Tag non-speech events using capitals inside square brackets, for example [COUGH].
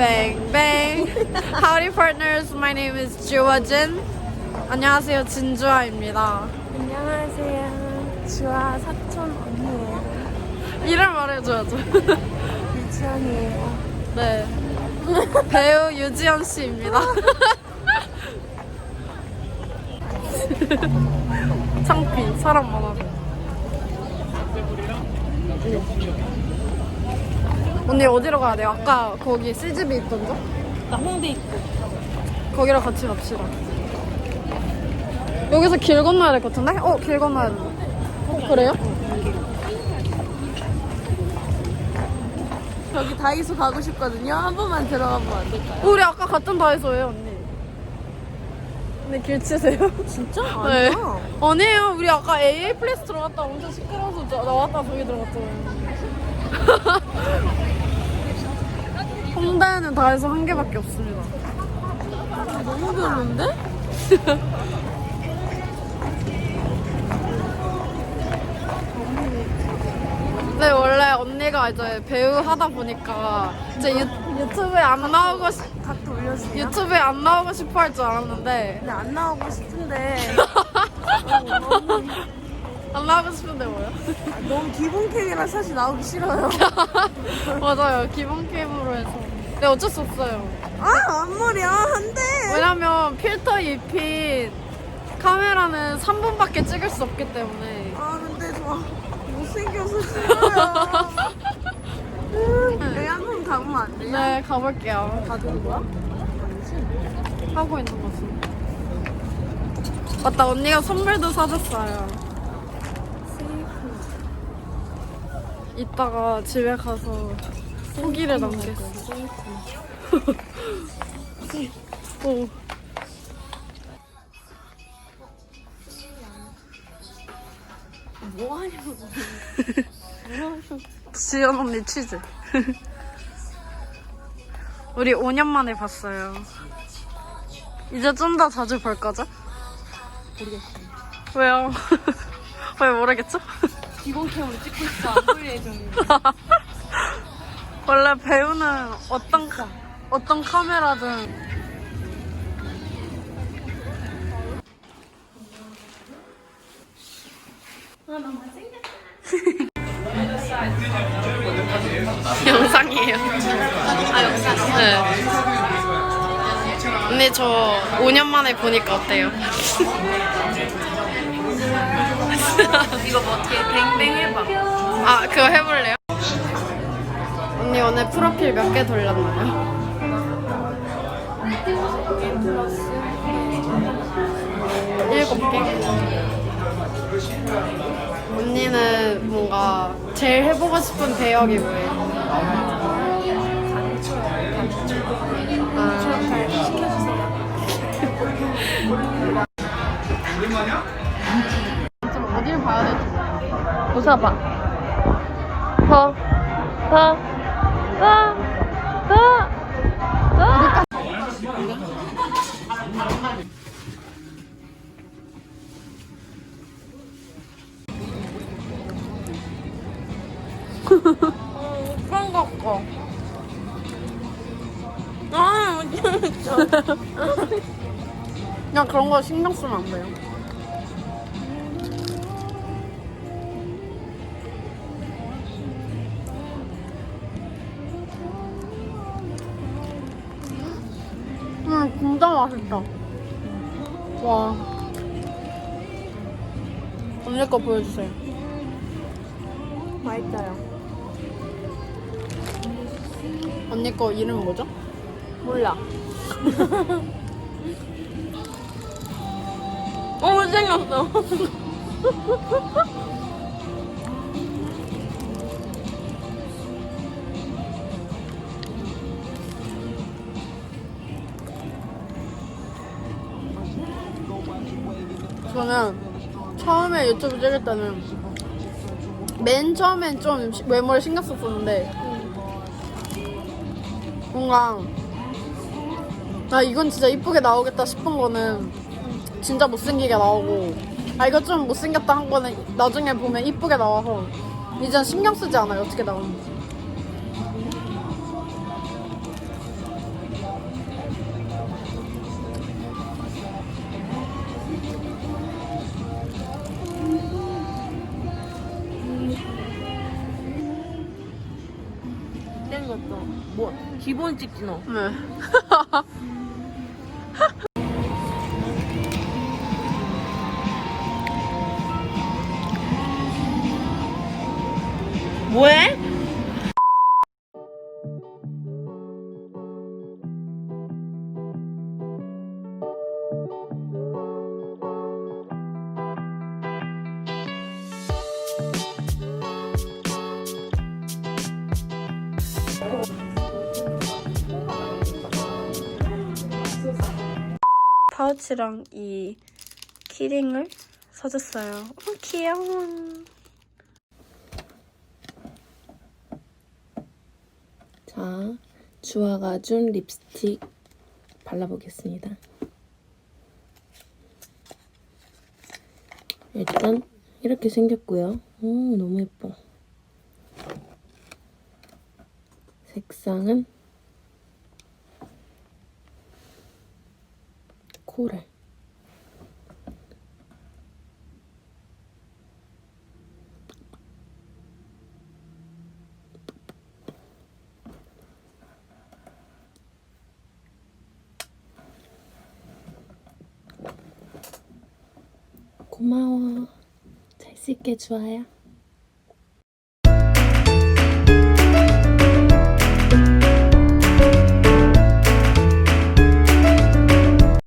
Bang bang. Howdy partners. My name is Juwajin. 안녕하세요. 진주아입니다. 안녕하세요. 주아 사촌 언니예요. 이름 말해줘야죠. 유치원이에요. 네. 배우 유지연 씨입니다. 창피. 사람 많아서. 언니 어디로 가야 돼요? 아까 거기 CGV 있던 데? 나 홍대 있고. 거기로 같이 갑시다. 여기서 길 건너야 될 것 같은데? 어, 길 건너야 돼. 어, 그래요? 저기 다이소 가고 싶거든요. 한 번만 들어가 보면 안 될까요? 우리 아까 갔던 다이소예요, 언니. 언니 길 치세요? 진짜? [LAUGHS] 네. 아니야. 아니에요. 우리 아까 AA 플레이스 들어갔다 엄청 시끄러워서 저- 나왔다 저기 들어갔잖아요. [LAUGHS] 홍대에는 다이소 한 개밖에 없습니다. 너무 별론데? [LAUGHS] 네, 원래 언니가 이제 배우 하다 보니까 이제 유, 유튜브에 안 나오고 싶, 각도 올려주세요. 유튜브에 안 나오고 싶어 할 줄 알았는데 근데 안 나오고 싶은데 [LAUGHS] 안 나오고 싶은데 뭐요? 너무 기본 캠이라 사실 나오기 싫어요. [LAUGHS] 맞아요. 기본 게임으로 해서. 네, 어쩔 수 없어요. 아 앞머리야 안돼. 왜냐면 필터 입힌 카메라는 3분밖에 찍을 수 없기 때문에. 아 근데 저 못생겨서 싫어요. 음, 여기 한번 가보면 안 돼요? 네, 가볼게요. 다 되는 거야? 하고 있는 거지. 맞다, 언니가 선물도 사줬어요. 이따가 집에 가서 후기를 남겼어. 오. [LAUGHS] 뭐 하냐고. [LAUGHS] 지연 언니 치즈. [LAUGHS] 우리 5년 만에 봤어요. 이제 좀 더 자주 볼 거죠? 모르겠어요. 왜요? 왜 모르겠죠? 기본 캠으로 찍고 있어. 안볼 예정이에요. 원래 배우는 어떤 카, 어떤 카메라든 [LAUGHS] 영상이에요. 아 영상. 네. 언니 저 5년 만에 보니까 어때요? [LAUGHS] 이거 뭐 어떻게 뱅뱅 해봐. 아 그거 해볼래요? 언니 오늘 프로필 몇 개 돌렸나요? 일곱 개? 언니는 뭔가 제일 해보고 싶은 배역이 뭐예요? 어딜 봐야 될지 웃어봐. 더, 더. 그런 거 같고 아, 진짜. 그냥 그런 거 신경 쓰면 안 돼요 진짜 맛있다 와 언니 거 보여주세요 맛있어요. 언니 거 이름 뭐죠? 몰라. [LAUGHS] 어, 못생겼어. [LAUGHS] 저는 처음에 유튜브 찍을 때는 맨 처음엔 좀 시- 외모를 신경 썼었는데 뭔가 아 이건 진짜 이쁘게 나오겠다 싶은 거는 진짜 못생기게 나오고 아 이거 좀 못생겼다 한 거는 나중에 보면 이쁘게 나와서 이젠 신경 쓰지 않아요 어떻게 나오는지 너 기본 찍지 너. 네. [LAUGHS] 뭐해? 파우치랑 이 키링을 사줬어요. 어, 귀여워. 자, 주아가 준 립스틱 발라보겠습니다. 일단 이렇게 생겼고요. 오, 너무 예뻐. 색상은 코랄. 고마워. 잘 쓸게, 주아야.